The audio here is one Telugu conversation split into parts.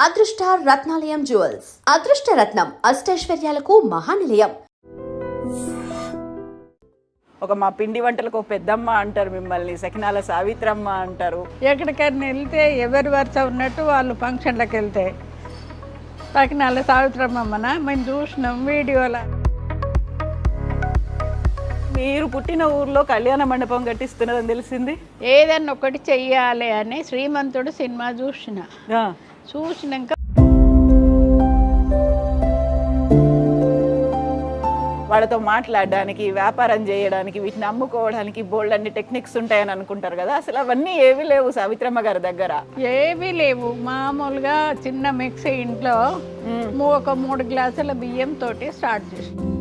అదృష్ట రత్నాలయం జ్యువెల్స్. అదృష్ట రత్నం అష్టైశ్వర్యాలకు మహానిలయం. ఒక మా పిండి వంటలకు ఒక పెద్దమ్మ అంటారు మిమ్మల్ని సకినాల సావిత్రమ్మ అంటారు. ఎక్కడికైనా వెళ్తే ఎవరి వరుస ఉన్నట్టు వాళ్ళు ఫంక్షన్లకు వెళ్తే పక్కన సావిత్రమ్మన మేము చూసినాం వీడియోలో. మీరు పుట్టిన ఊర్లో కళ్యాణ మండపం కట్టిస్తున్నదని తెలిసింది? ఏదన్నా ఒకటి చెయ్యాలి అని శ్రీమంతుడు సినిమా చూసిన. ఆ, చూసినాక వాళ్ళతో మాట్లాడడానికి వ్యాపారం చేయడానికి వీటిని అమ్ముకోవడానికి బోల్డ్ అన్ని టెక్నిక్స్ ఉంటాయని అనుకుంటారు కదా. అసలు అవన్నీ ఏవి లేవు సావిత్రమ్మ గారి దగ్గర. ఏవీ లేవు. మామూలుగా చిన్న మిక్సీ ఇంట్లో ఒక మూడు గ్లాసుల బియ్యం తోటి స్టార్ట్ చేసిన.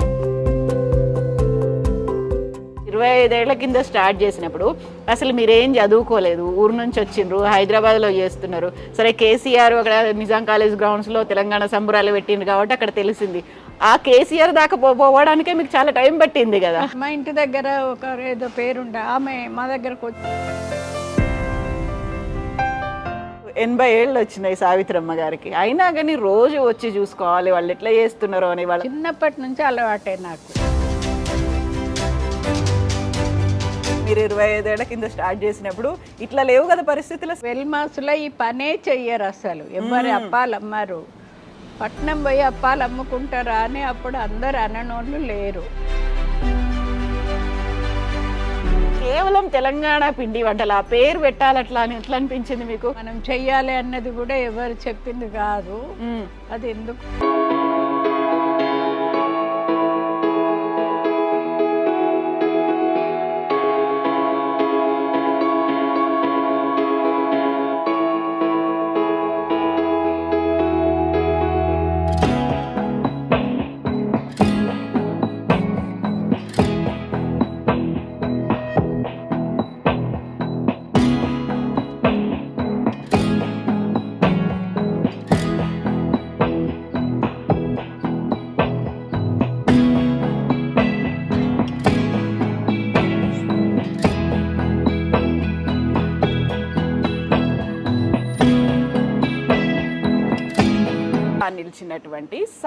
ఇరవై ఐదేళ్ళ కింద స్టార్ట్ చేసినప్పుడు అసలు మీరేం చదువుకోలేదు ఊరు నుంచి వచ్చిండ్రు హైదరాబాద్లో చేస్తున్నారు. సరే కేసీఆర్ అక్కడ నిజాం కాలేజ్ గ్రౌండ్స్లో తెలంగాణ సంబరాలు పెట్టిండ్రు కాబట్టి అక్కడ తెలిసింది. ఆ కేసీఆర్ దాకా పోవడానికే మీకు చాలా టైం పట్టింది కదా. మా ఇంటి దగ్గర ఒక ఏదో పేరుండే ఆమె మా దగ్గరకు వచ్చి ఎనభై ఏళ్ళు వచ్చినాయి సావిత్రమ్మ గారికి. అయినా కానీ రోజు వచ్చి చూసుకోవాలి వాళ్ళు ఎట్లా చేస్తున్నారో అని వాళ్ళ చిన్నప్పటి నుంచి అలవాటే నాకు. మీరు ఇరవై ఐదేళ్ళ కింద స్టార్ట్ చేసినప్పుడు ఇట్లా లేవు కదా పరిస్థితులు? వెల్మాసులో ఈ పనే చెయ్యరు అసలు. ఎవరి అప్పాలు అమ్మారు పట్నం పోయి అప్పాలు అమ్ముకుంటారా అని అప్పుడు అందరు అననోళ్ళు లేరు. కేవలం తెలంగాణ పిండి వంటలు? ఆ పేరు పెట్టాలట్లా అని ఎట్లా అనిపించింది మీకు? మనం చెయ్యాలి అన్నది కూడా ఎవరు చెప్పింది కాదు. అది ఎందుకు?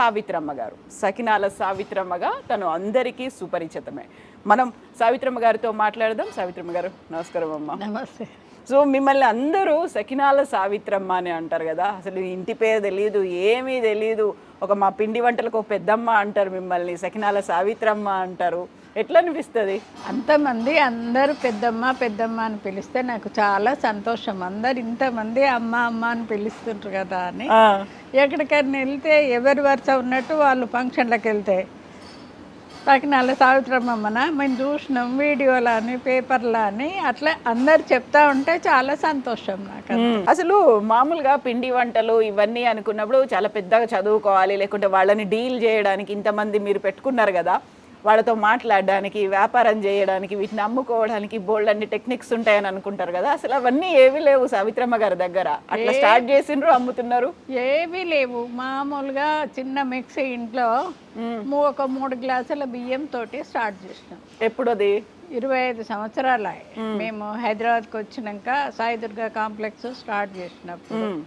సావిత్రమ్మ గారు. సకినాల సావిత్రమ్మగా తను అందరికీ సుపరిచితమే. మనం సావిత్రమ్మ గారితో మాట్లాడదాం. సావిత్రమ్మ గారు నమస్కారం అమ్మ. నమస్తే. సో మిమ్మల్ని అందరూ సకినాల సావిత్రమ్మ అని అంటారు కదా. అసలు ఇంటి పేరు తెలియదు ఏమీ తెలియదు ఒక మా పిండి వంటలకు ఒక పెద్దమ్మ అంటారు మిమ్మల్ని. సకినాల సావిత్రమ్మ అంటారు. ఎట్లా అనిపిస్తుంది అంతమంది అందరూ పెద్దమ్మ పెద్దమ్మ అని పిలిస్తే నాకు చాలా సంతోషం. అందరు ఇంతమంది అమ్మ అమ్మ అని పిలుస్తుంటారు కదా అని. ఎక్కడికైనా వెళ్తే ఎవరి వరుస ఉన్నట్టు వాళ్ళు ఫంక్షన్లకు వెళ్తే పక్కన సావిత్రమ్మన మేము చూసినాం వీడియోలో అని పేపర్లో అని అట్లా అందరు చెప్తా ఉంటే చాలా సంతోషం నాకు. అసలు మామూలుగా పిండి వంటలు ఇవన్నీ అనుకున్నప్పుడు చాలా పెద్దగా చదువుకోవాలి లేకుంటే వాళ్ళని డీల్ చేయడానికి ఇంతమంది మీరు పెట్టుకున్నారు కదా. వాళ్ళతో మాట్లాడడానికి వ్యాపారం చేయడానికి వీటిని అమ్ముకోవడానికి బోల్డ్ అన్ని టెక్నిక్స్ ఉంటాయని అనుకుంటారు కదా. అసలు అవన్నీ ఏవి లేవు సావిత్రమ్మ గారి దగ్గర. అట్లా స్టార్ట్ చేసిండ్రు అమ్ముతున్నారు? ఏవీ లేవు. మామూలుగా చిన్న మిక్సీ ఇంట్లో మూ- ఒక మూడు గ్లాసుల బియ్యం తోటి స్టార్ట్ చేసినాం. ఎప్పుడు అది ఇరవై ఐదు సంవత్సరాలు. మేము. హైదరాబాద్కి వచ్చినాక సాయి దుర్గా కాంప్లెక్స్ స్టార్ట్ చేసినప్పుడు. మ్మ్.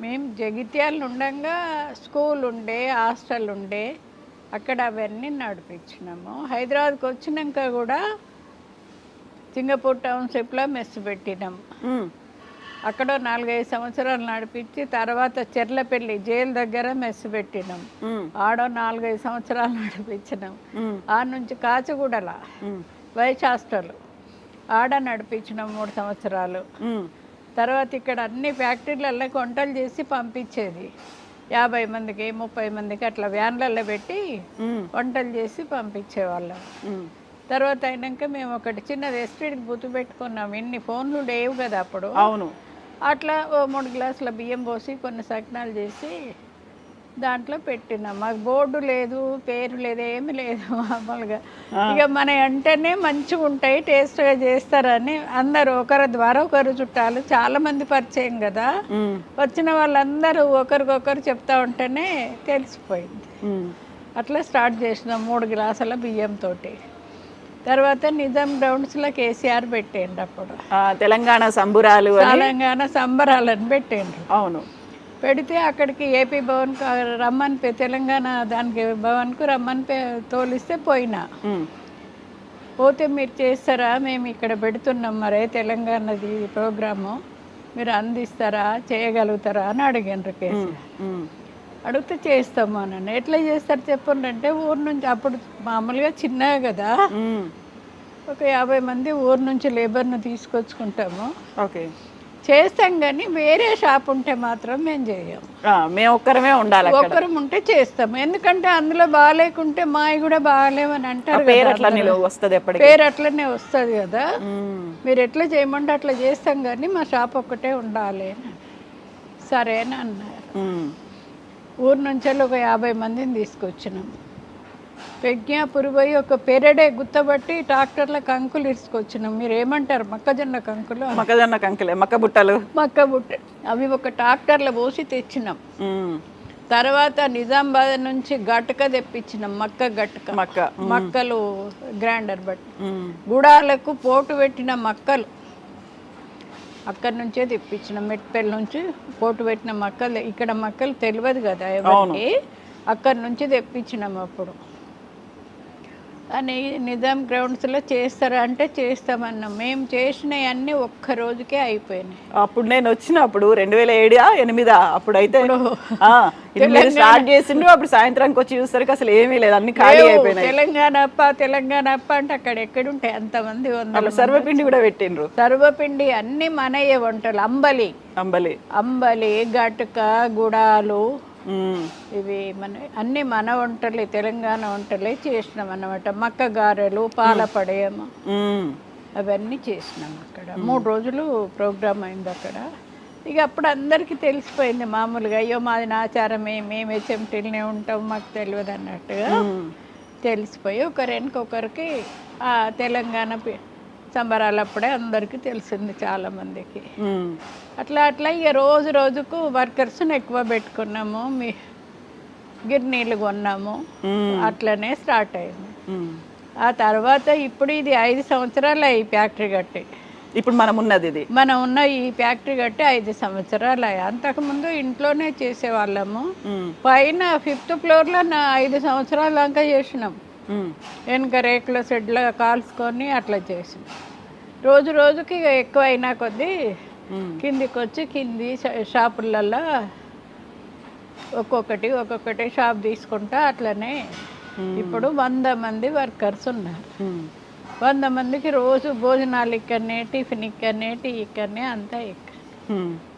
మేము జగిత్యాల ఉండంగా స్కూల్ ఉండే హాస్టల్ ఉండే అక్కడ అవన్నీ నడిపించినాము హైదరాబాద్కి వచ్చినాక కూడా సింగపూర్ టౌన్షిప్లో మెస్ పెట్టినాం. అక్కడ నాలుగైదు సంవత్సరాలు నడిపించి తర్వాత చెర్లపల్లి జైలు దగ్గర మెస్ పెట్టినాం. ఆడో నాలుగైదు సంవత్సరాలు నడిపించినాం. ఆ నుంచి కాచిగూడల. వైస్ హాస్టల్ ఆడ నడిపించినాం మూడు సంవత్సరాలు. తర్వాత ఇక్కడ అన్ని ఫ్యాక్టరీలలో వంటలు చేసి పంపించేది యాభై మందికి ముప్పై మందికి అట్లా వ్యాన్లలో పెట్టి. వంటలు చేసి పంపించేవాళ్ళం. తర్వాత అయినాక మేము ఒకటి చిన్నది ఎస్టీడీ బుద్ధి పెట్టుకున్నాం ఇన్ని ఫోన్లు లేవు కదా అప్పుడు అవును అట్లా ఓ మూడు గ్లాసుల బియ్యం పోసి కొన్ని సకినాలు చేసి దాంట్లో పెట్టినాం. మాకు బోర్డు లేదు పేరు లేదు ఏమి లేదు మామూలుగా. ఇక మన అంటేనే మంచిగా ఉంటాయి టేస్ట్గా చేస్తారని అందరూ ఒకరి ద్వారా ఒకరు చుట్టాలు. చాలా మంది పరిచయం కదా. వచ్చిన వాళ్ళందరూ ఒకరికొకరు చెప్తా ఉంటేనే తెలిసిపోయింది. అట్లా స్టార్ట్ చేసినాం మూడు గ్లాసుల బియ్యంతో తర్వాత నిజాం గ్రౌండ్స్లో కేసీఆర్ పెట్టేయండి అప్పుడు. తెలంగాణ సంబురాలు అని? తెలంగాణ సంబరాలను పెట్టిండ్రు అవును. పెడితే అక్కడికి ఏపీ భవన్కి రమ్మని పే- తెలంగాణ దానికి భవన్కు రమ్మని పే- తోలిస్తే పోయినా. పోతే మీరు చేస్తారా? మేము ఇక్కడ పెడుతున్నాం మరే తెలంగాణది ప్రోగ్రాము. మీరు అందిస్తారా? చేయగలుగుతారా? అని అడిగాను కేసు ఉమ్. అడిగితే చేస్తాము అని ఎట్లా చేస్తారు చెప్పండి అంటే ఊరు నుంచి అప్పుడు మామూలుగా చిన్నగా కదా. ఒక యాభై మంది ఊరు నుంచి లేబర్ను తీసుకొచ్చుకుంటాము. ఓకే. చేస్తాం కానీ వేరే షాప్ ఉంటే మాత్రం మేము చేయం. ఆ, మేము ఒక్కరమే ఉండాలి ఒక్కరం ఉంటే చేస్తాం. ఎందుకంటే అందులో బాగాలేకుంటే మావి కూడా బాగాలేవని అంటారు పేరు కదా అట్లా అందరూ. నిలువ వస్తుంది పేరు అట్లనే వస్తుంది కదా. మీరు ఎట్లా చేయమంటే అట్లా చేస్తాం కానీ మా షాప్ ఒక్కటే ఉండాలి అని సరే అని అన్నారు. ఊరు నుంచి ఒక యాభై మందిని తీసుకొచ్చినాం. ప్రజ్ఞాపురి ఒక పెరడే గుత్తబట్టి ట్రాక్టర్ల కంకులు ఇసుకొచ్చినాం మీరు ఏమంటారు మొక్కజొన్న కంకులు? మొక్కజొన్న కంకులే మక్క బుట్టలు. మక్క బుట్ట. అవి ఒక ట్రాక్టర్లో పోసి తెచ్చినాం. తర్వాత నిజామాబాద్ నుంచి గటక తెప్పించినాం మక్క గటక. మక్క మక్కలు గ్రైండర్ బట్టి. గుడాలకు పోటు పెట్టిన మక్కలు. అక్కడి నుంచే తెప్పించిన. మెట్పల్లి నుంచి పోటు పెట్టిన మక్కలు. ఇక్కడ మక్కలు తెలియదు కదా ఎవరికి? అక్కడి నుంచి తెప్పించినాం అప్పుడు. అని నిజాం గ్రౌండ్స్లో చేస్తారా అంటే చేస్తామన్నాం. మేము చేసినవి అన్నీ ఒక్క రోజుకే అయిపోయినాయి. అప్పుడు నేను వచ్చినప్పుడు రెండు వేల ఏడా ఎనిమిదా? అప్పుడు అయితే ఆ, ఇది మీరు స్టార్ట్ చేసిండ్రు అప్పుడు సాయంత్రానికి వచ్చి చూసరికి అసలు ఏమీ లేదు. అన్ని ఖాళీ అయిపోయినాయి. తెలంగాణ అప్ప తెలంగాణ అప్ప అంటే అక్కడ ఎక్కడుంటాయి? అంతమంది వందల సర్వపిండి కూడా పెట్టిండ్రు. సర్వపిండి అన్ని మనయ్యే వంటలు. అంబలి. అంబలి. అంబలి గటుక గుడాలు. ఇవి మన అన్ని మన వంటలే తెలంగాణ వంటలే చేసినాం అన్నమాట. మక్క గారెలు పాల పడేయము. అవన్నీ చేసినాం అక్కడ. మూడు రోజులు ప్రోగ్రామ్ అయింది అక్కడ. ఇక అప్పుడు అందరికీ తెలిసిపోయింది మామూలుగా అయ్యో మాది నాచారమే మేమే చెమటిల్నే ఉంటాం మాకు తెలియదు అన్నట్టుగా. తెలిసిపోయి ఒకరికొకరికి ఆ తెలంగాణ సంబరాలప్పుడే అందరికీ తెలిసింది చాలామందికి. అట్లా అట్లా ఇక రోజు రోజుకు వర్కర్స్ని ఎక్కువ పెట్టుకున్నాము మీ గిర్నీళ్ళు కొన్నాము. అట్లనే స్టార్ట్ అయింది. ఆ తర్వాత ఇప్పుడు ఇది ఐదు సంవత్సరాలు ఈ ఫ్యాక్టరీ కట్టి ఇప్పుడు మనం ఉన్నది ఇది మనం ఉన్న ఈ ఫ్యాక్టరీ కట్టి ఐదు సంవత్సరాలు అంతకుముందు ఇంట్లోనే చేసేవాళ్ళము. పైన ఫిఫ్త్ ఫ్లోర్లో నా ఐదు సంవత్సరాల దాకా చేసినాం. వెనక రేకుల షెడ్లో కాల్చుకొని అట్లా చేసినాం రోజు రోజుకి ఎక్కువ అయినా కొద్దీ. కిందికి వచ్చి కింది షా- షాపులలో ఒక్కొక్కటి ఒక్కొక్కటి షాప్ తీసుకుంటా అట్లనే ఇప్పుడు వంద మంది వర్కర్స్ ఉన్నారు. వంద మందికి రోజు భోజనాలు ఇక్కడనే టిఫిన్ ఇక్కడనే టీ ఇక్కడనే అంతా ఇక్కడ.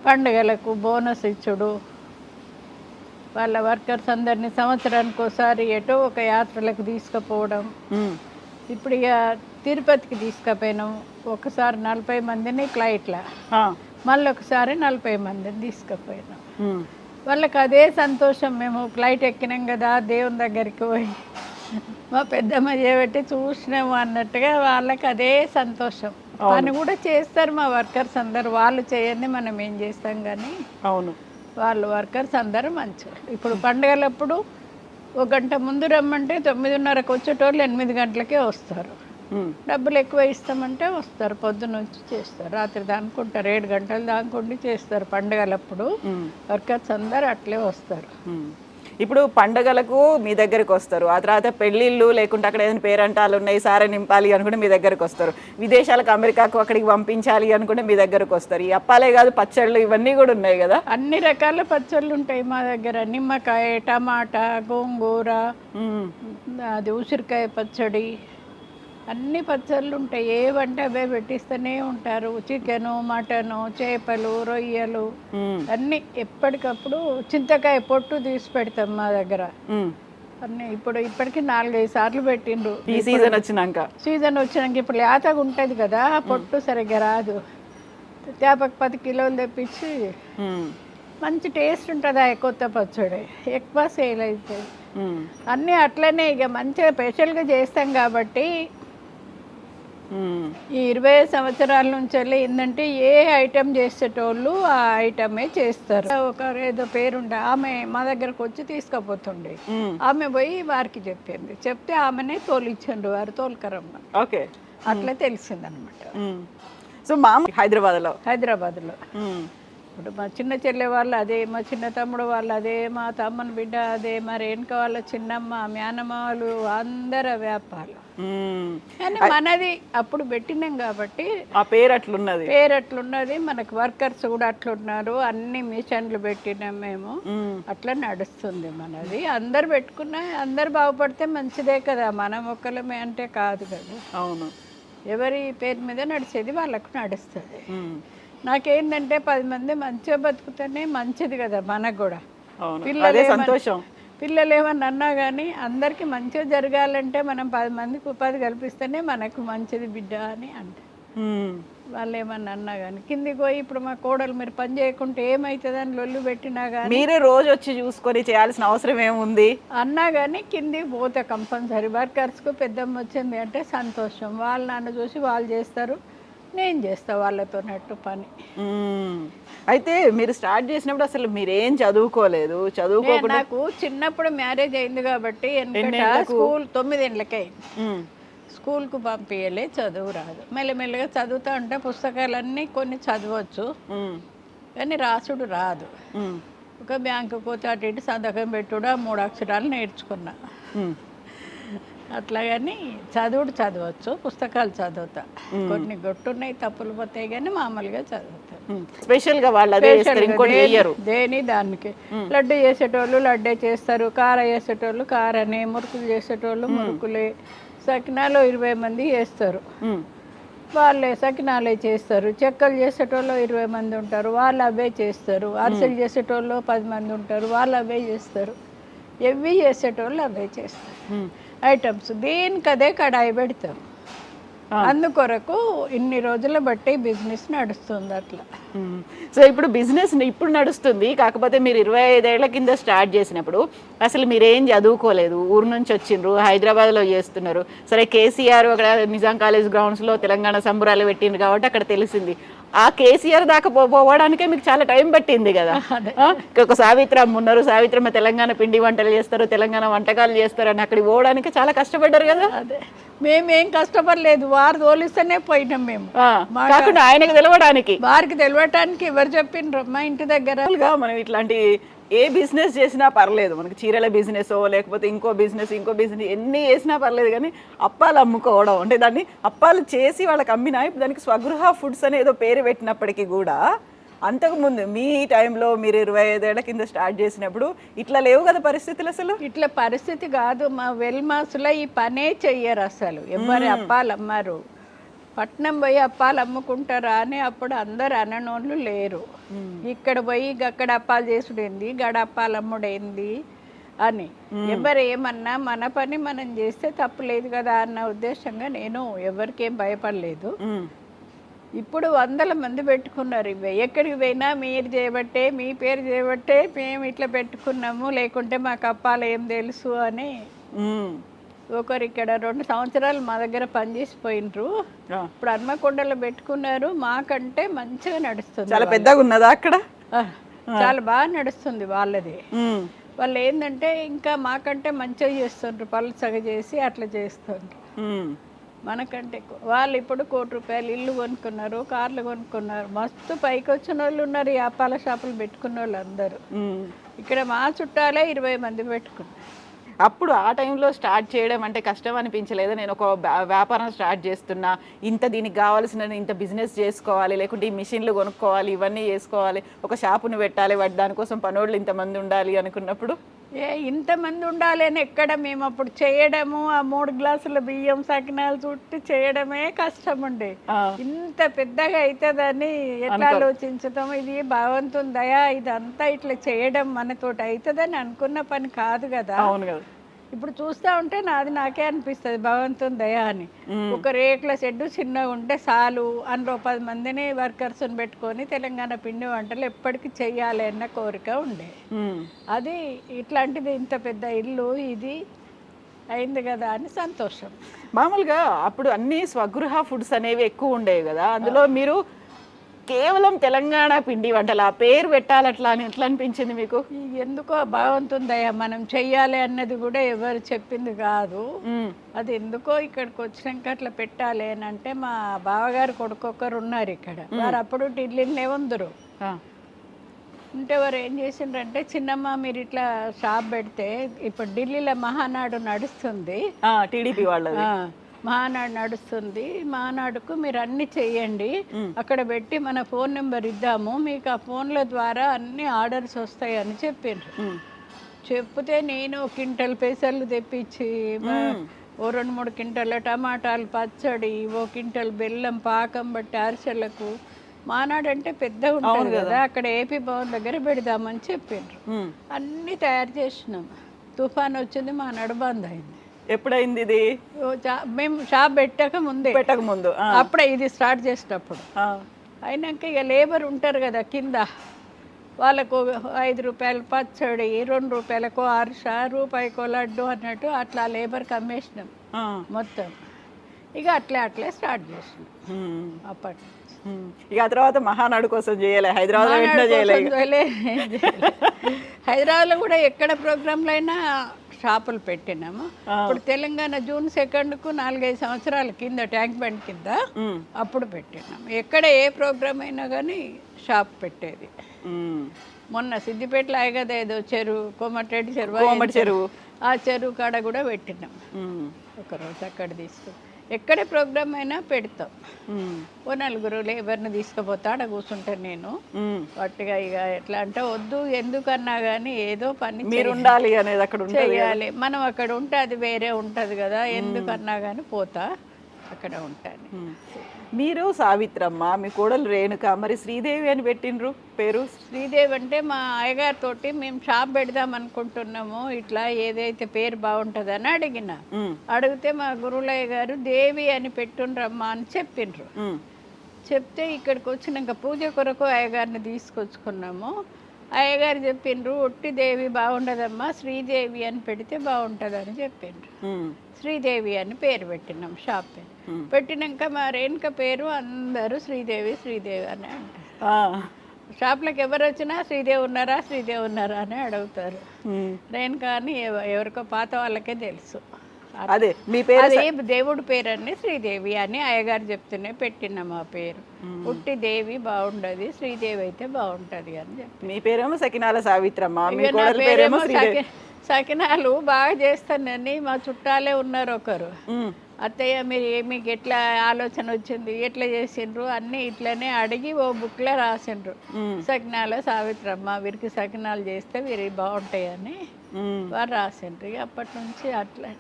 పండుగలకు బోనస్ ఇచ్చుడు వాళ్ళ వర్కర్స్ అందరినీ సంవత్సరానికి ఒకసారి ఎటో ఒక యాత్రలకు తీసుకుపోవడం. ఇప్పుడు ఇక తిరుపతికి తీసుకుపోయినాం. ఒకసారి నలభై మందిని ఫ్లైట్లో. ఆ. మళ్ళీ ఒకసారి నలభై మందిని తీసుకుపోయినాం. వాళ్ళకి అదే సంతోషం. మేము ఫ్లైట్ ఎక్కినాం కదా దేవుని దగ్గరికి పోయి మా పెద్దమ్మ చేయబట్టి చూసినాము అన్నట్టుగా వాళ్ళకి అదే సంతోషం. పని కూడా చేస్తారు మా వర్కర్స్ అందరు. వాళ్ళు చేయండి మనం ఏం చేస్తాం కానీ. అవును. వాళ్ళు వర్కర్స్ అందరూ మంచిగా ఇప్పుడు పండుగలప్పుడు ఒక గంట ముందు రమ్మంటే తొమ్మిదిన్నరకు వచ్చేటోళ్ళు ఎనిమిది గంటలకే వస్తారు. డబ్బులు ఎక్కువ ఇస్తామంటే వస్తారు. పొద్దున్న వచ్చి చేస్తారు. రాత్రి దానుకుంటారు ఏడు గంటలు దానుకుండి చేస్తారు. పండుగలప్పుడు. వర్కర్స్ అందరూ అట్లే వస్తారు. ఇప్పుడు పండగలకు మీ దగ్గరికి వస్తారు. ఆ తర్వాత పెళ్ళిళ్ళు లేకుంటే అక్కడ ఏదైనా పేరంటాలు ఉన్నాయి సారే నింపాలి అనుకుంటే మీ దగ్గరికి వస్తారు. విదేశాలకు అమెరికాకు అక్కడికి పంపించాలి అనుకుంటే మీ దగ్గరకు వస్తారు. ఈ అప్పాలే కాదు పచ్చళ్ళు ఇవన్నీ కూడా ఉన్నాయి కదా? అన్ని రకాల పచ్చళ్ళు ఉంటాయి మా దగ్గర. నిమ్మకాయ టమాటా గోంగూర. అది ఉసిరికాయ పచ్చడి అన్ని పచ్చళ్ళు ఉంటాయి ఏవంటే అవే పెట్టిస్తూనే ఉంటారు చికెను మటను చేపలు రొయ్యలు. అన్నీ ఎప్పటికప్పుడు చింతకాయ పొట్టు తీసి పెడతాం మా దగ్గర. అన్నీ ఇప్పుడు ఇప్పటికి నాలుగైదు సార్లు పెట్టిండ్రు ఈ సీజన్ వచ్చినాక సీజన్ వచ్చినాక ఇప్పుడు లేతగా ఉంటుంది కదా పొట్టు సరిగ్గా రాదు తేపకు పది కిలోలు తెప్పించి. మంచి టేస్ట్ ఉంటుంది ఆ కొత్త పచ్చడి ఎక్కువ సేల్ అవుతుంది. అన్నీ అట్లనే ఇక మంచిగా స్పెషల్గా చేస్తాం కాబట్టి. ఈ ఇరవై సంవత్సరాల నుంచి వెళ్ళి ఏంటంటే ఏ ఐటెం చేసేటోళ్ళు ఆ ఐటమే చేస్తారు. ఒక ఏదో పేరుండే ఆమె మా దగ్గరకు వచ్చి తీసుకుపోతుండే. ఆమె పోయి వారికి చెప్పింది. చెప్తే ఆమెనే తోలిచ్చిండ్రు వారు తోలుకరమ్మ. ఓకే. అట్లా తెలిసిందనమాట. సో మా హైదరాబాద్లో. హైదరాబాద్లో. ఇప్పుడు మా చిన్న చెల్లె వాళ్ళు అదే మా చిన్న తమ్ముడు వాళ్ళు అదే మా తమ్మని బిడ్డ అదే మా రేణుక వాళ్ళ చిన్నమ్మ మేనమ్మ వాళ్ళు అందరు వ్యాపారాలు. కానీ మనది అప్పుడు పెట్టినాం కాబట్టి ఆ పేరు అట్లున్నది. పేరు అట్లున్నది మనకు వర్కర్స్ కూడా అట్లున్నారు అన్ని మిషన్లు పెట్టినాం మేము. అట్లా నడుస్తుంది మనది. అందరు పెట్టుకున్నా అందరు బాగుపడితే మంచిదే కదా మనం ఒక్కలమే అంటే కాదు కదా. అవును. ఎవరి పేరు మీద నడిచేది వాళ్ళకు నడుస్తుంది. నాకేంటంటే పది మంది మంచిగా బతుకుతేనే మంచిది కదా మనకు కూడా. పిల్లలు సంతోషం. పిల్లలు ఏమన్నా అన్నా కానీ అందరికీ మంచిగా జరగాలంటే మనం పది మందికి ఉపాధి కల్పిస్తేనే మనకు మంచిది బిడ్డ అని అంట. వాళ్ళు ఏమన్నా అన్నా కానీ కిందికి పోయి ఇప్పుడు మా కోడలు మీరు పని చేయకుంటే ఏమవుతుందని లొల్లు పెట్టినా కానీ మీరే రోజు వచ్చి చూసుకొని చేయాల్సిన అవసరం ఏముంది? అన్నా కానీ కిందికి పోతే కంపల్సరీ. వర్కర్స్కు పెద్దమ్మ వచ్చింది అంటే సంతోషం. వాళ్ళు నన్ను చూసి వాళ్ళు చేస్తారు. నేను చేస్తా వాళ్ళతో నట్టు పని. అయితే మీరు స్టార్ట్ చేసినప్పుడు అసలు మీరేం చదువుకోలేదు? చదువుకోకుండా నాకు చిన్నప్పుడు మ్యారేజ్ అయింది కాబట్టి స్కూల్ తొమ్మిదేళ్ళకే మ్మ్. స్కూల్కు పంపించలే చదువు రాదు. మెల్లమెల్లగా చదువుతా ఉంటే పుస్తకాలన్నీ కొన్ని చదవచ్చు. కానీ రాసుడు రాదు. ఒక బ్యాంకు పోతే అటు ఇటు సంతకం పెట్టుడా మూడు అక్షరాలు నేర్చుకున్నా. మ్మ్. అట్లా కానీ చదువుడు చదవచ్చు పుస్తకాలు చదువుతా. కొన్ని గొట్టున్నాయి తప్పులు పోతాయి కానీ మామూలుగా చదువుతా. స్పెషల్గా వాళ్ళు దేని- దానికి. లడ్డు చేసేటోళ్ళు లడ్డే చేస్తారు కార చేసేటోళ్ళు కారనే మురుకులు చేసేటోళ్ళు మురుకులే. సకినాలు ఇరవై మంది చేస్తారు. వాళ్ళే సకినాలే చేస్తారు. చెక్కలు చేసేటోళ్ళు ఇరవై మంది ఉంటారు వాళ్ళు అవే చేస్తారు. అరిసెలు చేసేటోళ్ళు పది మంది ఉంటారు వాళ్ళు అవే చేస్తారు. ఎవి చేసేటోళ్ళు అవే చేస్తారు. ఐటమ్స్. దీనికి అదే కడాయి పెడతాం. అందుకొరకు ఇన్ని రోజుల బట్టి బిజినెస్ నడుస్తుంది అట్లా. సో ఇప్పుడు బిజినెస్ ఇప్పుడు నడుస్తుంది. కాకపోతే మీరు ఇరవై ఐదేళ్ళ కింద స్టార్ట్ చేసినప్పుడు అసలు మీరేం చదువుకోలేదు. ఊరు నుంచి వచ్చిండ్రు హైదరాబాద్లో చేస్తున్నారు. సరే కేసీఆర్ అక్కడ నిజాం కాలేజ్ గ్రౌండ్స్లో తెలంగాణ సంబరాలు పెట్టిండ్రు కాబట్టి అక్కడ తెలిసింది. ఆ కేసీఆర్ దాకా పోవడానికే మీకు చాలా టైం పట్టింది కదా. ఒక సావిత్రమ్మ ఉన్నారు. సావిత్రమ్మ తెలంగాణ పిండి వంటలు చేస్తారు తెలంగాణ వంటకాలు చేస్తారు అని అక్కడికి పోవడానికి చాలా కష్టపడ్డారు కదా. మేమేం కష్టపడలేదు. వారు తోలిస్తేనే పోయినాం మేము. కాకుండా ఆయనకు తెలవడానికి. వారికి తెలియటానికి ఎవరు చెప్పిండ్రు మా ఇంటి దగ్గర మనం ఇట్లాంటి ఏ బిజినెస్ చేసినా పర్లేదు. మనకి చీరల బిజినెస్ లేకపోతే ఇంకో బిజినెస్ ఇంకో బిజినెస్ ఎన్ని చేసినా పర్లేదు కానీ అప్పాలు అమ్ముకోవడం అంటే దాన్ని అప్పాలు చేసి వాళ్ళకి అమ్మినా ఇప్పుడు దానికి స్వగృహ ఫుడ్స్ అని ఏదో పేరు పెట్టినప్పటికీ కూడా అంతకుముందు మీ టైంలో మీరు ఇరవై ఐదేళ్ళ కింద స్టార్ట్ చేసినప్పుడు ఇట్లా లేవు కదా పరిస్థితులు అసలు? ఇట్లా పరిస్థితి కాదు. మా వెల్మాసులో ఈ పనే చెయ్యరు అసలు. ఎవరి అప్పాలు అమ్మారు. పట్నం పోయి అప్పాలు అమ్ముకుంటారా అని అప్పుడు అందరు అననోళ్ళు లేరు. ఇక్కడ పోయి అక్కడ అప్పాలు చేసుడేంది? గడ అప్పాలు అమ్ముడేంది? అని. ఎవరు ఏమన్నా మన పని మనం చేస్తే తప్పు లేదు కదా అన్న ఉద్దేశంగా నేను ఎవరికేం భయపడలేదు. ఇప్పుడు వందల మంది పెట్టుకున్నారు ఇవి. ఎక్కడికి పోయినా మీరు చేయబట్టే మీ పేరు చేయబట్టే మేము ఇట్లా పెట్టుకున్నాము. లేకుంటే మాకు అప్పాలు ఏం తెలుసు అని ఒకరు ఇక్కడ రెండు సంవత్సరాలు మా దగ్గర పనిచేసి పోయినరు ఆ. ఇప్పుడు హన్మకొండలో పెట్టుకున్నారు మాకంటే మంచిగా నడుస్తుంది చాలా పెద్దగా ఉన్నదా అక్కడ? చాలా బాగా నడుస్తుంది వాళ్ళది. వాళ్ళు ఏంటంటే ఇంకా మాకంటే మంచిగా చేస్తుండ్రు పలుచగా చేసి అట్లా చేస్తుండ్రు. మనకంటే. వాళ్ళు ఇప్పుడు కోటి రూపాయలు ఇల్లు కొనుక్కున్నారు కార్లు కొనుక్కున్నారు. మస్తు పైకి వచ్చిన వాళ్ళు ఉన్నారు ఈ అప్పాల షాపులు పెట్టుకున్న వాళ్ళు అందరూ. ఇక్కడ మా చుట్టాలే ఇరవై మంది పెట్టుకున్నారు. అప్పుడు ఆ టైంలో స్టార్ట్ చేయడం అంటే కష్టం అనిపించలేదు. నేను ఒక వ్యా- వ్యాపారం స్టార్ట్ చేస్తున్నా. ఇంత దీనికి కావాల్సిన ఇంత బిజినెస్ చేసుకోవాలి లేకుంటే ఈ మిషన్లు కొనుక్కోవాలి ఇవన్నీ చేసుకోవాలి ఒక షాపును పెట్టాలి వాటి దానికోసం పనోళ్ళు ఇంతమంది ఉండాలి అనుకున్నప్పుడు ఏ ఇంతమంది ఉండాలి అని ఎక్కడ మేము అప్పుడు చేయడము ఆ మూడు గ్లాసుల బియ్యం సకినాలు చుట్టి చేయడమే కష్టం ఉండే. ఇంత పెద్దగా అవుతుందని ఎట్లా ఆలోచించటం ఇది భగవంతుని దయా ఇదంతా ఇట్లా చేయడం మనతోటి అవుతుందని అనుకున్న పని కాదు కదా. అవును కదా. ఇప్పుడు చూస్తా ఉంటే నాది నాకే అనిపిస్తుంది భగవంతుని దయ అని. ఒక రేకుల షెడ్డు చిన్నగా ఉంటే చాలు అందులో పది మందిని వర్కర్స్ని పెట్టుకొని తెలంగాణ పిండి వంటలు ఎప్పటికీ చెయ్యాలి అన్న కోరిక ఉండే. అది ఇట్లాంటిది ఇంత పెద్ద ఇల్లు ఇది అయింది కదా అని సంతోషం. మామూలుగా అప్పుడు అన్ని స్వగృహ ఫుడ్స్ అనేవి ఎక్కువ ఉండేవి కదా అందులో మీరు కేవలం తెలంగాణ పిండి వంటలు? ఆ పేరు పెట్టాలి అట్లా అని ఎట్లా అనిపించింది మీకు? ఎందుకో దయ మనం చెయ్యాలి అన్నది కూడా ఎవరు చెప్పింది కాదు. అది ఎందుకో ఇక్కడికి వచ్చినాక అట్లా పెట్టాలి అని అంటే మా బావగారు కొడుకు ఒకరు ఉన్నారు ఇక్కడ. వారు అప్పుడు ఢిల్లీలోనే ఉందరు. ఉంటే వారు ఏం చేసిండ్రంటే చిన్నమ్మ మీరు ఇట్లా షాప్ పెడితే ఇప్పుడు ఢిల్లీలో మహానాడు నడుస్తుంది. టీడీపీ వాళ్ళది. ఆ, మహానాడు నడుస్తుంది. మహానాడుకు మీరు అన్ని చెయ్యండి అక్కడ పెట్టి మన ఫోన్ నెంబర్ ఇద్దాము. మీకు ఆ ఫోన్ల ద్వారా అన్ని ఆర్డర్స్ వస్తాయి అని చెప్పిండ్రు. చెప్తే నేను ఒక క్వింటల్ పెసర్లు తెప్పించి ఓ రెండు మూడు క్వింటల్ టమాటాలు పచ్చడి ఓ క్వింటల్ బెల్లం పాకం బట్టి అరిసెలకు. మానాడు అంటే పెద్దగా ఉంటుంది కదా. అక్కడ ఏపీ భవన్ దగ్గర పెడదామని చెప్పిండ్రు. అన్నీ తయారు చేసినాం. తుఫాన్ వచ్చింది మానాడు బంద్ అయింది. ఎప్పుడైంది ఇది మేము షాప్ పెట్టక ముందే పెట్టక ముందు. అప్పుడే ఇది స్టార్ట్ చేసేటప్పుడు. అయినాక ఇక లేబర్ ఉంటారు కదా కింద వాళ్ళకు ఐదు రూపాయలు పచ్చడి రెండు రూపాయలకు అరిస రూపాయికో లడ్డు అన్నట్టు అట్లా లేబర్కి అమ్మేసినాం ఆ. మొత్తం ఇక అట్లే అట్లే స్టార్ట్ చేసినాం. అప్పటి. ఇక ఆ తర్వాత మహానాడు కోసం చేయలే హైదరాబాద్. హైదరాబాద్లో కూడా ఎక్కడ ప్రోగ్రాంలు అయినా షాపులు పెట్టినాము ఇప్పుడు తెలంగాణ జూన్ సెకండ్కు నాలుగైదు సంవత్సరాల కింద ట్యాంక్ బండ్ కింద. అప్పుడు పెట్టినాం ఎక్కడ ఏ ప్రోగ్రామ్ అయినా కానీ షాప్ పెట్టేది. మొన్న సిద్దిపేటలో అయ్య కదా ఏదో చెరువు కోమటిరెడ్డి చెరువు చెరువు. ఆ చెరువు కాడ కూడా పెట్టినాం. ఒకరోజు అక్కడ తీసుకు ఎక్కడ ప్రోగ్రామ్ అయినా పెడతాం. ఓ నలుగురు లేబర్ని తీసుకుపోతా ఆడ కూర్చుంటాను నేను. వాటిగా ఇక ఎట్లా అంటే వద్దు ఎందుకన్నా కానీ ఏదో పని మీరు ఉండాలి అనేది అక్కడ ఉంటుంది చేయాలి. మనం అక్కడ ఉంటే అది వేరే ఉంటుంది కదా ఎందుకన్నా కానీ పోతా అక్కడ ఉంటాను. మీరు సావిత్రమ్మ మీ కోడలు రేణుక మరి శ్రీదేవి అని పెట్టిండ్రు పేరు శ్రీదేవి అంటే మా అయ్యగారితోటి మేము షాప్ పెడదాం అనుకుంటున్నాము ఇట్లా ఏదైతే పేరు బాగుంటుందని అడిగిన. అడిగితే మా గురులయ్య గారు దేవి అని పెట్టుండ్రమ్మా అని చెప్పిండ్రు. చెప్తే ఇక్కడికి వచ్చినాక పూజ కొరకు అయ్యగారిని తీసుకొచ్చుకున్నాము అయ్యగారు చెప్పిండ్రు ఒట్టి దేవి బాగుండదమ్మా శ్రీదేవి అని పెడితే బాగుంటుందని చెప్పిండ్రు. శ్రీదేవి అని పేరు పెట్టినాం షాప్ పేరు పెట్టినాక మా రేణుక పేరు అందరూ శ్రీదేవి శ్రీదేవి అని అంటారు. షాప్లోకి ఎవరు వచ్చినా శ్రీదేవి ఉన్నారా శ్రీదేవి ఉన్నారా అని అడుగుతారు. రేణుక అని ఎవ- ఎవరికో పాత వాళ్ళకే తెలుసు అదే మీ పేరు దేవుడి పేరు అని శ్రీదేవి అని అయ్యగారు చెప్తూనే పెట్టినాం ఆ పేరు పుట్టి దేవి బాగుండదు శ్రీదేవి అయితే బాగుంటది అని చెప్పి మీ పేరేమో సకినాల సావిత్రమ్మ మీ పేరేమో సకినాలు బాగా చేస్తానని మా చుట్టాలే ఉన్నారు ఒకరు. అత్తయ్య మీరు మీకు ఎట్లా ఆలోచన వచ్చింది ఎట్లా చేసిండ్రు అన్నీ ఇట్లనే అడిగి ఓ బుక్లో రాసిండ్రు ఉమ్. సకినాల సావిత్రమ్మ వీరికి సకినాలు చేస్తే వీరి బాగుంటాయని. వారు రాసిండ్రు అప్పటి నుంచి అట్లా.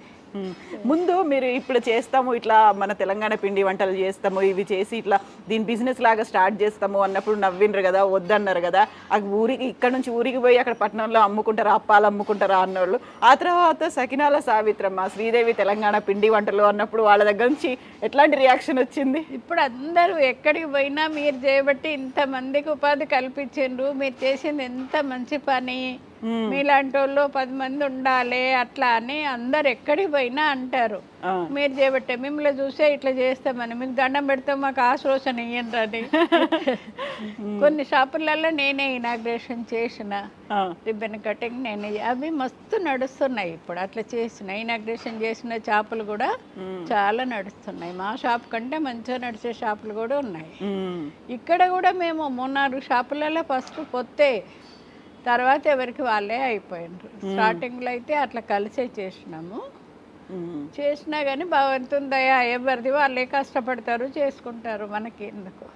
ముందు మీరు ఇప్పుడు చేస్తాము ఇట్లా మన తెలంగాణ పిండి వంటలు చేస్తాము ఇవి చేసి ఇట్లా దీని బిజినెస్ లాగా స్టార్ట్ చేస్తాము అన్నప్పుడు నవ్విండ్రు కదా వద్దన్నారు కదా. ఆ ఊరికి ఇక్కడ నుంచి ఊరికి పోయి అక్కడ పట్టణంలో అమ్ముకుంటారా అప్పాలు అమ్ముకుంటారా అన్నోళ్ళు. ఆ తర్వాత సకినాల సావిత్రమ్మ శ్రీదేవి తెలంగాణ పిండి వంటలు అన్నప్పుడు వాళ్ళ దగ్గర నుంచి ఎట్లాంటి రియాక్షన్ వచ్చింది? ఇప్పుడు అందరూ ఎక్కడికి పోయినా మీరు చేయబట్టి ఇంతమందికి ఉపాధి కల్పించిండ్రు మీరు చేసింది ఎంత మంచి పని. మీలాంటి వాళ్ళు పది మంది ఉండాలి అట్లా అని అందరు ఎక్కడికి పోయినా అంటారు. మీరు చేయబట్టే మిమ్మల్ని చూసే ఇట్లా చేస్తామని మీకు దండం పెడితే మాకు ఆశ్రోషణ ఇయ్యండి కొన్ని షాపులలో నేనే ఇనాగ్రేషన్ చేసిన. రిబ్బన్ కటింగ్ నేను. అవి మస్తు నడుస్తున్నాయి ఇప్పుడు. అట్లా చేసిన ఇనాగ్రేషన్ చేసిన చేపలు కూడా చాలా నడుస్తున్నాయి. మా షాప్ కంటే మంచిగా నడిచే షాపులు కూడా ఉన్నాయి. ఇక్కడ కూడా మేము మూడు నాలుగు షాపులలో ఫస్ట్ పొత్తే తర్వాత ఎవరికి వాళ్ళే అయిపోయినారు. స్టార్టింగ్లో అయితే అట్లా కలిసే చేసినాము. చేసినా కానీ భగవంతుందయా ఎవరిది వాళ్ళే కష్టపడతారు చేసుకుంటారు. మనకి ఎందుకు.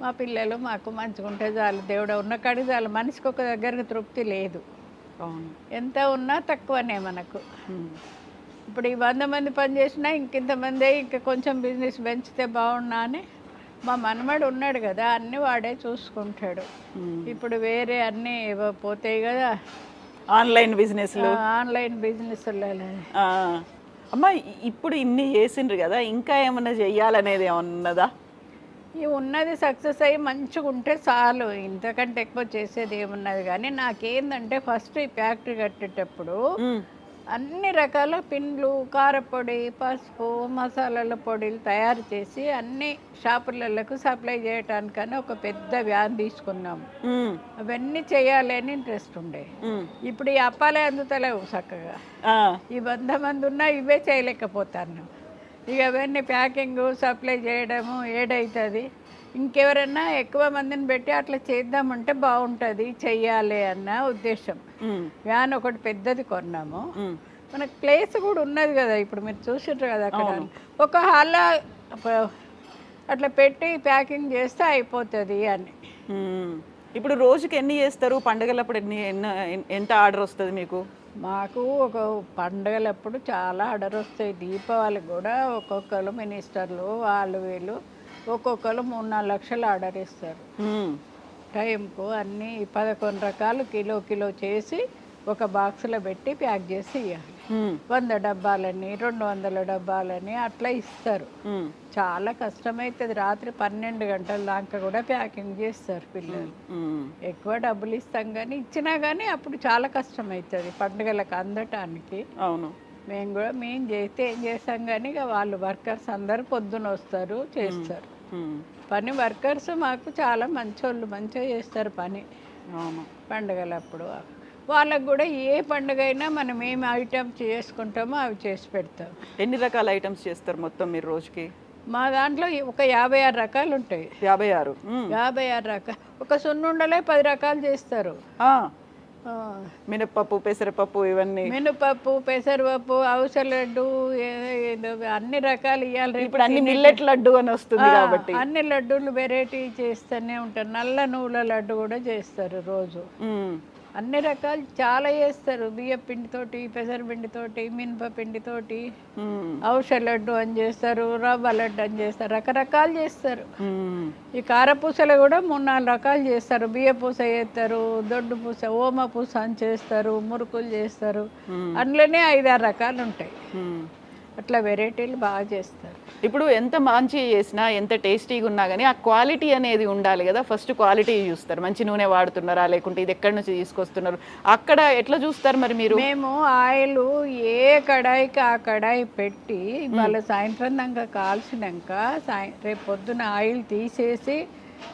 మా పిల్లలు మాకు మంచిగా ఉంటే చాలు. దేవుడు ఉన్న కాడికి చాలు. మనిషికి ఒక దగ్గరికి తృప్తి లేదు. అవును. ఎంత ఉన్నా తక్కువనే మనకు. ఇప్పుడు ఈ వంద మంది పని చేసినా ఇంకింతమంది ఇంకా కొంచెం బిజినెస్ పెంచితే బాగున్నా అని మా మనమడు ఉన్నాడు కదా అన్నీ వాడే చూసుకుంటాడు. ఇప్పుడు వేరే అన్నీ పోతాయి కదా ఆన్లైన్ బిజినెస్లు ఆన్లైన్ బిజినెస్. అమ్మ ఇప్పుడు ఇన్ని చేసిండ్రు కదా ఇంకా ఏమన్నా చెయ్యాలనేది ఏమన్నా ఉన్నదా ఈ ఉన్నది సక్సెస్ అయ్యి మంచిగా ఉంటే చాలు ఇంతకంటే ఎక్కువ చేసేది ఏమున్నది కానీ నాకేందంటే ఫస్ట్ ఈ ఫ్యాక్టరీ కట్టేటప్పుడు. అన్ని రకాల పిండ్లు కారపొడి పసుపు మసాలాల పొడిలు తయారు చేసి అన్ని షాపులకు సప్లై చేయడానికని ఒక పెద్ద వ్యాన్ తీసుకున్నాము. అవన్నీ చేయాలి అని ఇంట్రెస్ట్ ఉండే. ఇప్పుడు ఈ అప్పాలే అందుతలేవు చక్కగా. ఈ వంద మంది ఉన్నా ఇవే చేయలేకపోతాను ఇక అవన్నీ ప్యాకింగ్ సప్లై చేయడము ఏడవుతుంది ఇంకెవరన్నా ఎక్కువ మందిని పెట్టి అట్లా చేద్దామంటే బాగుంటుంది చెయ్యాలి అన్న ఉద్దేశం. వ్యాన్ ఒకటి పెద్దది కొన్నాము. మనకు ప్లేస్ కూడా ఉన్నది కదా ఇప్పుడు మీరు చూసిండ్రు కదా అక్కడ. ఒక హాల్లో అట్లా పెట్టి ప్యాకింగ్ చేస్తే అయిపోతుంది అని. ఇప్పుడు రోజుకి ఎన్ని చేస్తారు? పండగలప్పుడు ఎన్ని ఎన్న- ఎంత ఆర్డర్ వస్తుంది మీకు? మాకు ఒక పండగలప్పుడు చాలా ఆర్డర్ వస్తాయి. దీపావళికి కూడా ఒక్కొక్కరు మినిస్టర్లు వాళ్ళు వీళ్ళు ఒక్కొక్కరు మూడు నాలుగు లక్షలు ఆర్డర్ ఇస్తారు. టైంకు అన్నీ పదకొండు రకాలు కిలో కిలో చేసి ఒక బాక్స్లో పెట్టి ప్యాక్ చేసి ఇవ్వాలి వంద డబ్బాలని రెండు వందల డబ్బాలని అట్లా ఇస్తారు. చాలా కష్టమవుతుంది రాత్రి పన్నెండు గంటల దాకా కూడా ప్యాకింగ్ చేస్తారు పిల్లలు. ఎక్కువ డబ్బులు ఇస్తాం కానీ ఇచ్చినా కానీ అప్పుడు చాలా కష్టమవుతుంది పండుగలకు అందటానికి. అవును. మేము కూడా మేము చేస్తే ఏం చేస్తాం కానీ ఇక వాళ్ళు వర్కర్స్ అందరు పొద్దున వస్తారు చేస్తారు. పని వర్కర్స్ మాకు చాలా మంచోళ్ళు మంచిగా చేస్తారు పని. పండుగలప్పుడు వాళ్ళకు కూడా ఏ పండుగ అయినా మనం ఏమి ఐటమ్స్ చేసుకుంటామో అవి చేసి పెడతాం. ఎన్ని రకాల ఐటమ్స్ చేస్తారు మొత్తం మీరు రోజుకి? మా దాంట్లో ఒక యాభై ఆరు రకాలు ఉంటాయి యాభై ఆరు. యాభై ఆరు రకాలు. ఒక సున్నుండలే పది రకాలు చేస్తారు. మినప్పప్పు పెసరపప్పు ఇవన్నీ. మినపప్పు పెసరపప్పు అవసరలడ్డు ఏదో అన్ని రకాలు ఇవ్వాలి ఇప్పుడు అన్ని మిల్లెట్ లడ్డు అని వస్తుంది కాబట్టి. అన్ని లడ్డూలు వెరైటీ చేస్తూనే ఉంటారు. నల్ల నువ్వుల లడ్డు కూడా చేస్తారు రోజు. అన్ని రకాలు చాలా చేస్తారు. బియ్య పిండితోటి పెసరపిండితోటి మినప పిండితోటి ఔషధ లడ్డు అని చేస్తారు రవ్వ లడ్డు అని చేస్తారు రకరకాలు చేస్తారు. ఈ కారపూసలు కూడా మూడు నాలుగు రకాలు చేస్తారు. బియ్య పూస చేస్తారు దొడ్డు పూస ఓమ పూస అని చేస్తారు మురుకులు చేస్తారు. అందులోనే ఐదారు రకాలు ఉంటాయి. అట్లా వెరైటీలు బాగా చేస్తారు. ఇప్పుడు ఎంత మంచి చేసినా ఎంత టేస్టీగా ఉన్నా కానీ ఆ క్వాలిటీ అనేది ఉండాలి కదా. ఫస్ట్ క్వాలిటీ చూస్తారు. మంచి నూనె వాడుతున్నారా? లేకుంటే ఇది ఎక్కడి నుంచి తీసుకొస్తున్నారు? అక్కడ ఎట్లా చూస్తారు మరి మీరు? మేము ఆయిల్ ఏ కడాయికి ఆ కడాయి పెట్టి వాళ్ళ సాయంత్రం దాకా కాల్చినాక సాయం రేపు పొద్దున ఆయిల్ తీసేసి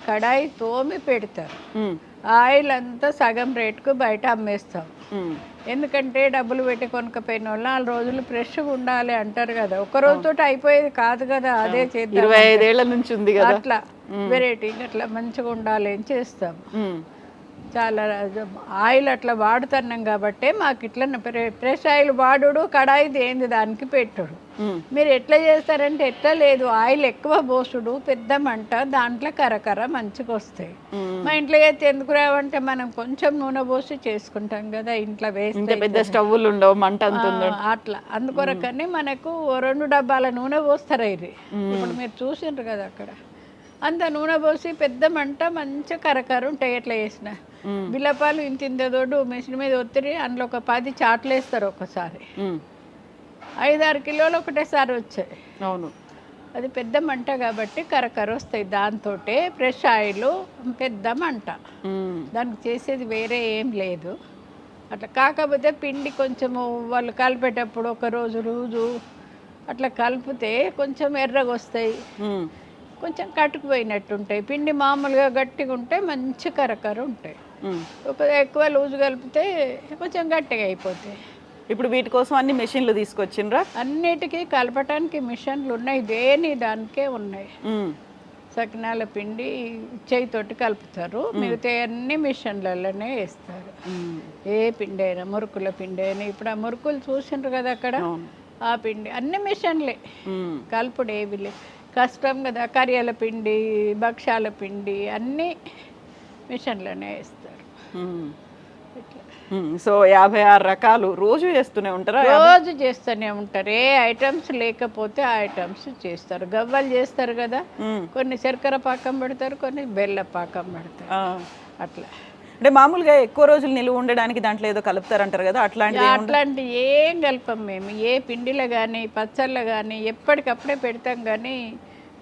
కడాయి తోమి పెడతారు. ఆయిల్ అంతా సగం రేటుకు బయట అమ్మేస్తాం. ఎందుకంటే డబ్బులు పెట్టి కొనుక్కపోయిన వాళ్ళు నాలుగు రోజులు ఫ్రెష్గా ఉండాలి అంటారు కదా. ఒక రోజుతో అయిపోయేది కాదు కదా అదే చేద్దాం ఇరవై ఐదేళ్ళ నుంచి ఉంది కదా. అట్లా వెరైటీ అట్లా మంచిగా ఉండాలి అని చేస్తాం. చాలా ఆయిల్ అట్లా వాడుతున్నాం కాబట్టి మాకు ఇట్లా ఫ్రెష్ ఆయిల్ వాడుడు కడాయి దేంది దానికి పెట్టుడు. మీరు ఎట్లా చేస్తారంటే ఎట్లా లేదు ఆయిల్ ఎక్కువ పోసుడు పెద్ద మంట దాంట్లో కరకర మంచిగా వస్తాయి. మా ఇంట్లో అయితే ఎందుకు రావంటే మనం కొంచెం నూనె పోసి చేసుకుంటాం కదా ఇంట్లో వేస్తే పెద్ద స్టవ్లు ఉండవు మంట అట్లా. అందుకొరకని మనకు రెండు డబ్బాల నూనె పోస్తారు ఇది. ఇప్పుడు మీరు చూసిండ్రు కదా అక్కడ. అంత నూనె పోసి పెద్ద మంట మంచిగా కరకర ఉంటాయి ఎట్లా చేసిన. బిల్లపాలు ఇంత ఇంత దొడ్డు మిషన్ మీద ఒత్తిడి అందులో ఒక పది చాట్లు వేస్తారు ఒకసారి ఐదారు కిలోలు ఒకటేసారి వచ్చాయి. అవును. అది పెద్ద మంట కాబట్టి కరకర వస్తాయి దాంతో ఫ్రెష్ ఆయిల్ పెద్ద మంట. దానికి చేసేది వేరే ఏం లేదు. అట్లా కాకపోతే పిండి కొంచెము వాళ్ళు కలిపేటప్పుడు ఒక రోజు రోజు అట్లా కలిపితే కొంచెం ఎర్రగా వస్తాయి. కొంచెం కట్టుకుపోయినట్టు ఉంటాయి పిండి మామూలుగా గట్టిగా ఉంటే మంచి కరకర ఉంటాయి. ఒక ఎక్కువ లూజు కలిపితే కొంచెం గట్టిగా అయిపోతాయి. ఇప్పుడు వీటి కోసం అన్ని మెషిన్లు తీసుకొచ్చిండ్రా? అన్నిటికీ కలపటానికి మిషన్లు ఉన్నాయి. దేని దానికే ఉన్నాయి. సకినాల పిండి చేయితోటి కలుపుతారు. మిగతా అన్ని మిషన్లలోనే వేస్తారు. ఏ పిండి అయినా మురుకుల పిండి అయినా. ఇప్పుడు ఆ మురుకులు చూసిండ్రు కదా అక్కడ? ఆ పిండి అన్ని మిషన్లే. కలుపుడు ఏవి లే కష్టం కదా కరియాల పిండి భక్ష్యాల పిండి అన్నీ మిషన్లోనే వేస్తారు. సో యాభై ఆరు రకాలు రోజు చేస్తూనే ఉంటారా? రోజు చేస్తూనే ఉంటారు. ఏ ఐటమ్స్ లేకపోతే ఆ ఐటమ్స్ చేస్తారు. గవ్వలు చేస్తారు కదా కొన్ని శర్కర పాకం పెడతారు కొన్ని బెల్ల పాకం పెడతారు. అట్లా. అంటే మామూలుగా ఎక్కువ రోజులు నిలువ ఉండడానికి దాంట్లో ఏదో కలుపుతారంటారు కదా అట్లాంటిది ఏముండదు? అట్లాంటి ఏం కలపం మేము. ఏ పిండిలో కానీ పచ్చళ్ళ కానీ ఎప్పటికప్పుడే పెడతాం కానీ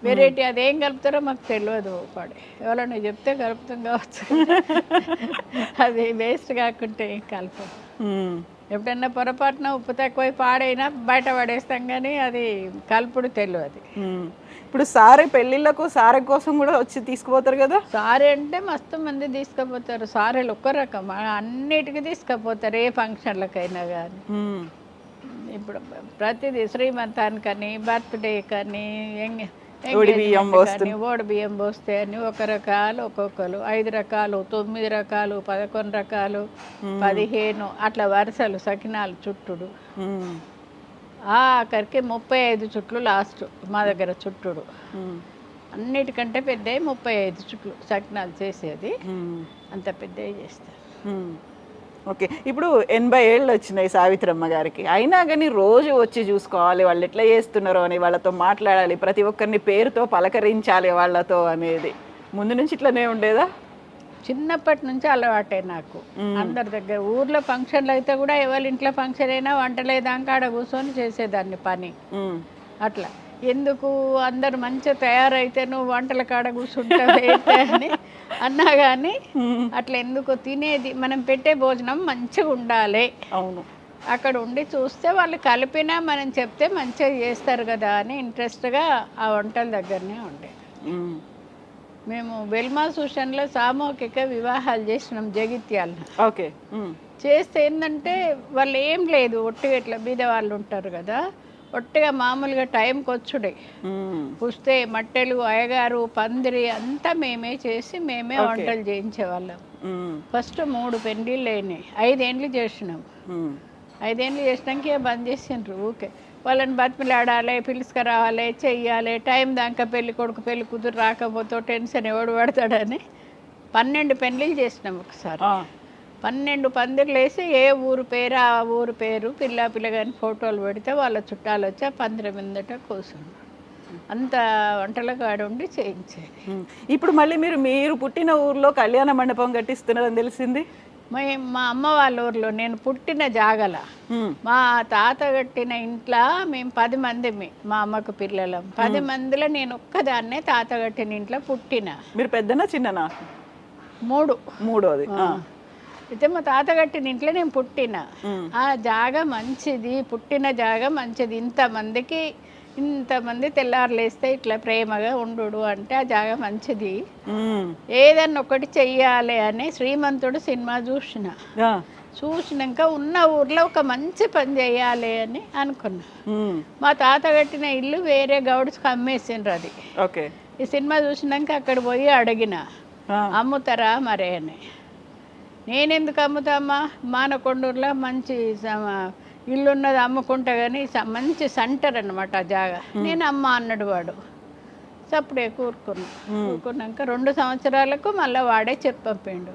వెరైటీ అదేం కలుపుతారో మాకు తెలియదు పాడే. ఎవరైనా చెప్తే కలుపుతాం కావచ్చు. అది వేస్ట్ కాకుంటే ఏం కలపం. ఎప్పుడన్నా పొరపాటున ఉప్పు తక్కువై పాడైనా బయట పడేస్తాం కానీ అది కలుపుడు తెలియదు. ఇప్పుడు సారే పెళ్ళిళ్ళకు సారె కోసం కూడా వచ్చి తీసుకుపోతారు కదా? సారీ అంటే మస్తు మంది తీసుకుపోతారు. సారీలు ఒక్క రకం. అన్నిటికీ తీసుకుపోతారు ఏ ఫంక్షన్లకైనా కానీ ఇప్పుడు ప్రతిదీ శ్రీమంతానికని బర్త్డే కానీ ఎంగ ఒడి బియ్యం పోస్తు. ఓడి బియ్యం పోస్తే అని ఒక రకాలు ఒక్కొక్కరు. ఐదు రకాలు తొమ్మిది రకాలు పదకొండు రకాలు పదిహేను అట్లా వరుసలు సకినాలు చుట్టుడు. ఆఖరికి ముప్పై ఐదు చుట్లు లాస్ట్ మా దగ్గర చుట్టుడు. అన్నిటికంటే పెద్దవి ముప్పై ఐదు చుట్లు సకినాలు చేసేది. అంత పెద్దవి చేస్తారు. ఓకే. ఇప్పుడు ఎనభై ఏళ్ళు వచ్చినాయి సావిత్రమ్మ గారికి. అయినా కానీ రోజు వచ్చి చూసుకోవాలి. వాళ్ళు ఎట్లా చేస్తున్నారో అని వాళ్ళతో మాట్లాడాలి. ప్రతి ఒక్కరిని పేరుతో పలకరించాలి వాళ్ళతో అనేది. ముందు నుంచి ఇట్లనే ఉండేదా? చిన్నప్పటి నుంచి అలవాటే నాకు. అందరి దగ్గర ఊర్లో ఫంక్షన్లు అయితే కూడా ఎవరి ఇంట్లో ఫంక్షన్ అయినా వంటలేదాకా ఆడ కూర్చొని చేసేదాన్ని పని. అట్లా. ఎందుకు అందరు మంచిగా తయారైతే నువ్వు వంటల కాడ కూర్చుంటావు అని అన్నా కానీ అట్లా ఎందుకు తినేది మనం పెట్టే భోజనం మంచిగా ఉండాలి. అవును. అక్కడ ఉండి చూస్తే వాళ్ళు కలిపినా మనం చెప్తే మంచిగా చేస్తారు కదా అని ఇంట్రెస్ట్గా ఆ వంటల దగ్గరనే ఉండే ఉమ్, మేము వెల్మా సూషన్లో సామూహిక వివాహాలు చేసినాం జగిత్యాలను ఓకే. చేస్తే ఏంటంటే వాళ్ళు ఏం లేదు ఒట్టిగా ఇట్లా బీద వాళ్ళు ఉంటారు కదా ఒట్టిగా మామూలుగా టైంకి వచ్చుడే. పుస్తే మట్టెలు అయ్యగారు పందిరి అంతా మేమే చేసి మేమే వంటలు చేయించేవాళ్ళం. ఫస్ట్ మూడు పెండిళ్ళు అయినాయి ఐదేండ్లు చేసినాం. ఐదేండ్లు చేసినాక బంద్ చేసిండ్రు ఊకే. వాళ్ళని బతిమిలాడాలి పిలుచుకురావాలి చెయ్యాలి టైం దాకా పెళ్ళి కొడుకు పెళ్ళి కూతురు రాకపోతే టెన్షన్ ఎవడు పడతాడని పన్నెండు పెళ్ళిళ్ళు చేసినాం ఒకసారి. పన్నెండు పందిర్లు వేసి ఏ ఊరు పేరు ఆ ఊరు పేరు పిల్ల పిల్లగాని ఫోటోలు పెడితే వాళ్ళ చుట్టాలు వచ్చి ఆ పందిరి మీదట కూర్చుండు అంత వంటల కాడ ఉండి చేయించేది. ఇప్పుడు మళ్ళీ మీరు మీరు పుట్టిన ఊర్లో కళ్యాణ మండపం కట్టిస్తున్నారని తెలిసింది? మే- మా అమ్మ వాళ్ళ ఊర్లో నేను పుట్టిన జాగల. మా తాత కట్టిన ఇంట్లో మేము పది మంది మా అమ్మకు పిల్లలం. పది మందిలో నేను ఒక్కదాన్నే తాత కట్టిన ఇంట్లో పుట్టిన. మీరు పెద్దనా చిన్ననా? మూడు. మూడోది అయితే మా తాత కట్టిన ఇంట్లో నేను పుట్టిన. ఆ జాగ మంచిది పుట్టిన జాగ మంచిది. ఇంతమందికి ఇంతమంది తెల్లారులేస్తే ఇట్లా ప్రేమగా ఉండు అంటే ఆ జాగ మంచిది. ఏదన్నా ఒకటి చెయ్యాలి అని శ్రీమంతుడు సినిమా చూసిన. చూసినాక ఉన్న ఊర్లో ఒక మంచి పని చేయాలి అని అనుకున్నా. మా తాత కట్టిన ఇల్లు వేరే గౌడ్స్కి అమ్మేసిండ్రు అది. ఓకే. ఈ సినిమా చూసినాక అక్కడ పోయి అడిగిన అమ్ముతారా మరే అని. నేనెందుకు అమ్ముతామా మానకొండూరులో మంచి ఇల్లు ఉన్నది అమ్ముకుంటా కానీ మంచి సెంటర్ అనమాట ఆ జాగా. నేను అమ్మ అన్నాడు వాడు. అప్పుడే కూరుకున్నా. కూరుకున్నాక రెండు సంవత్సరాలకు మళ్ళీ వాడే చెప్పంపిండు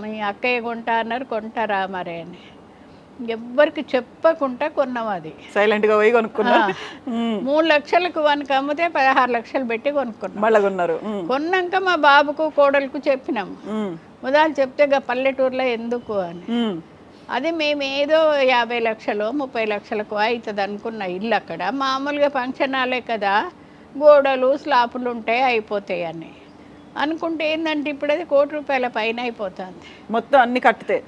మీ అక్కయ్య కొంటా అన్నారు కొంటారా మరే అని. ఎవ్వరికి చెప్పకుండా కొన్నాం అది. సైలెంట్గా పోయి కొనుక్కున్నా. మూడు లక్షలకు వనకి అమ్మితే పదహారు లక్షలు పెట్టి కొనుక్కున్నాం. మళ్ళా కొన్నారు. కొన్నాక మా బాబుకు కోడలకు చెప్పినాం. ఉమ్, మొదలు చెప్తే గా పల్లెటూరులో ఎందుకు అని. అది మేము ఏదో యాభై లక్షలు ముప్పై లక్షలకు అవుతుంది అనుకున్న ఇల్లు అక్కడ. మామూలుగా ఫంక్షన్ హాలే కదా గోడలు స్లాపులు ఉంటాయి అయిపోతాయి అని అనుకుంటే ఏంటంటే ఇప్పుడు అది కోటి రూపాయల పైన అయిపోతుంది. మొత్తం అన్ని కట్టితే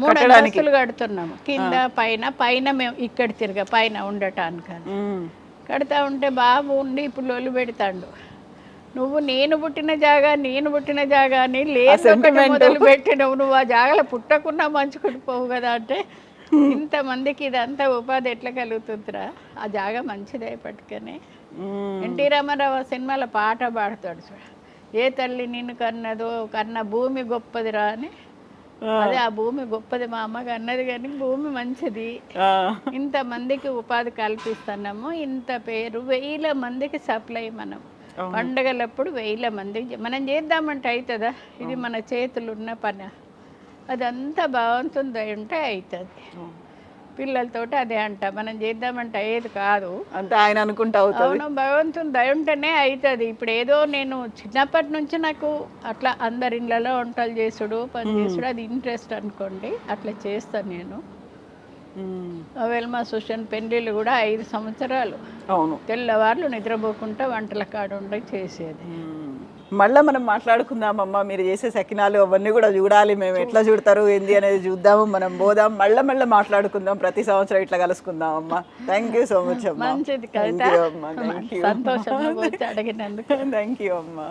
మూడు అంతస్తులు కడుతున్నాము. కింద పైన పైన మేము ఇక్కడ తిరగ పైన ఉండటానికి. కడతా ఉంటే బాబు ఉండి ఇప్పుడు లొల్లు పెడతాడు. నువ్వు నేను పుట్టిన జాగా నేను పుట్టిన జాగా అని లేదు మొదలు పెట్టినవు. నువ్వు ఆ జాగాలో పుట్టకున్నా మంచుకుని పోవు కదా అంటే ఇంతమందికి ఇదంతా ఉపాధి ఎట్లా కలుగుతుందిరా? ఆ జాగా మంచిదే పట్టుకొని ఉమ్, ఎన్టీ రామారావు సినిమాలో పాట పాడతాడు చూడ. ఏ తల్లి నిన్ను కన్నదో కన్న భూమి గొప్పదిరా అని. అదే ఆ భూమి గొప్పది మా అమ్మకి అన్నది కానీ భూమి మంచిది. ఇంతమందికి ఉపాధి కల్పిస్తున్నాము. ఇంత పేరు వేల మందికి సప్లై మనం. పండగలప్పుడు వేల మందికి చే- మనం చేద్దామంటే అవుతుందా ఇది మన చేతులు ఉన్న పని. అదంతా భగవంతుని ఉంటే అవుతుంది పిల్లలతోటి అదే అంట. మనం చేద్దామంటే అయ్యేది కాదు. అంతే ఆయన అనుకుంటా అవును భగవంతుని దయ ఉంటేనే అవుతుంది ఇప్పుడు ఏదో నేను చిన్నప్పటి నుంచి నాకు అట్లా అందరి ఇళ్ళలో వంటలు చేసుడు పని చేసుడు అది ఇంట్రెస్ట్ అనుకోండి. అట్లా చేస్తాను నేను. వెల్మా సుషన్ పెళ్ళిళ్ళు కూడా ఐదు సంవత్సరాలు. అవును. తెల్లవార్లు నిద్రపోకుండా వంటల కాడ ఉండి చేసేది. మళ్ళా మనం మాట్లాడుకుందామమ్మా మీరు చేసే సకినాలు అవన్నీ కూడా చూడాలి మేము ఎట్లా చూడతారు ఏంది అనేది చూద్దాము మనం పోదాం మళ్ళీ మళ్ళీ మాట్లాడుకుందాం ప్రతి సంవత్సరం ఇట్లా కలుసుకుందాం అమ్మా. థ్యాంక్ యూ సో మచ్ అమ్మా. మంచిది థ్యాంక్ యూ అమ్మా థ్యాంక్ యూ అమ్మా.